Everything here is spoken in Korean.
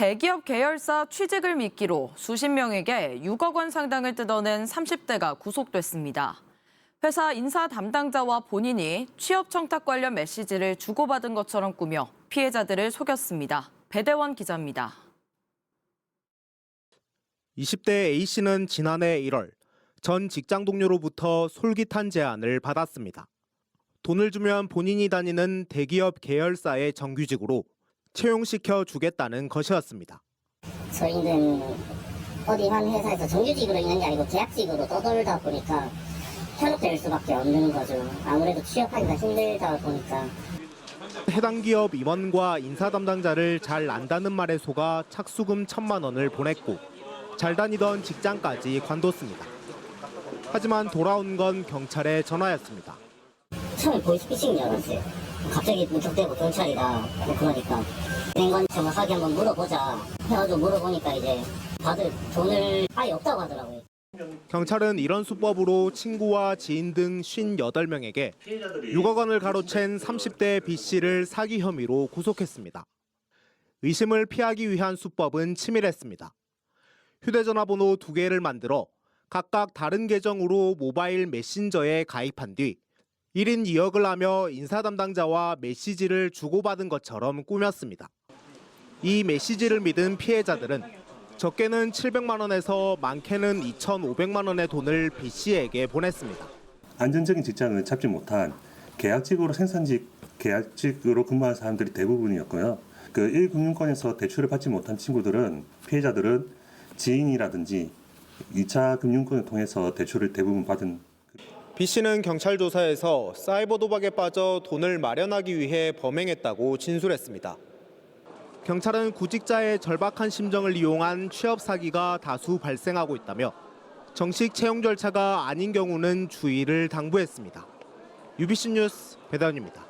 대기업 계열사 취직을 미끼로 수십 명에게 6억 원 상당을 뜯어낸 30대가 구속됐습니다. 회사 인사 담당자와 본인이 취업 청탁 관련 메시지를 주고받은 것처럼 꾸며 피해자들을 속였습니다. 배대원 기자입니다. 20대 A씨는 지난해 1월 전 직장 동료로부터 솔깃한 제안을 받았습니다. 돈을 주면 본인이 다니는 대기업 계열사의 정규직으로 채용시켜 주겠다는 것이었습니다. 저희는 어디 한 회사에서 정규직으로 있는 게 아니고 계약직으로 떠돌다 보니까 현혹될 수밖에 없는 거죠. 아무래도 취업하기가 힘들다 보니까 해당 기업 임원과 인사 담당자를 잘 안다는 말에 속아 착수금 천만 원을 보냈고 잘 다니던 직장까지 관뒀습니다. 하지만 돌아온 건 경찰의 전화였습니다. 처음에 보이스피싱인 줄 알았어요. 갑자기 무턱대고 경찰이다. 뭐 그러니까 된건 정확하게 한번 물어보자. 해가지고 물어보니까 이제 다들 돈을 아예 없다고 하더라고요. 경찰은 이런 수법으로 친구와 지인 등 58명에게 6억 원을 가로챈 30대 B씨를 사기 혐의로 구속했습니다. 의심을 피하기 위한 수법은 치밀했습니다. 휴대전화 번호 두 개를 만들어 각각 다른 계정으로 모바일 메신저에 가입한 뒤 1인 2역을 하며 인사 담당자와 메시지를 주고받은 것처럼 꾸몄습니다. 이 메시지를 믿은 피해자들은 적게는 700만 원에서 많게는 2,500만 원의 돈을 B 씨에게 보냈습니다. 안정적인 직장을 잡지 못한 계약직으로 생산직 계약직으로 근무한 사람들이 대부분이었고요. 그 1금융권에서 대출을 받지 못한 친구들은 피해자들은 지인이라든지 2차 금융권을 통해서 대출을 대부분 받은 B 씨는 경찰 조사에서 사이버 도박에 빠져 돈을 마련하기 위해 범행했다고 진술했습니다. 경찰은 구직자의 절박한 심정을 이용한 취업 사기가 다수 발생하고 있다며 정식 채용 절차가 아닌 경우는 주의를 당부했습니다. UBC 뉴스 배단입니다.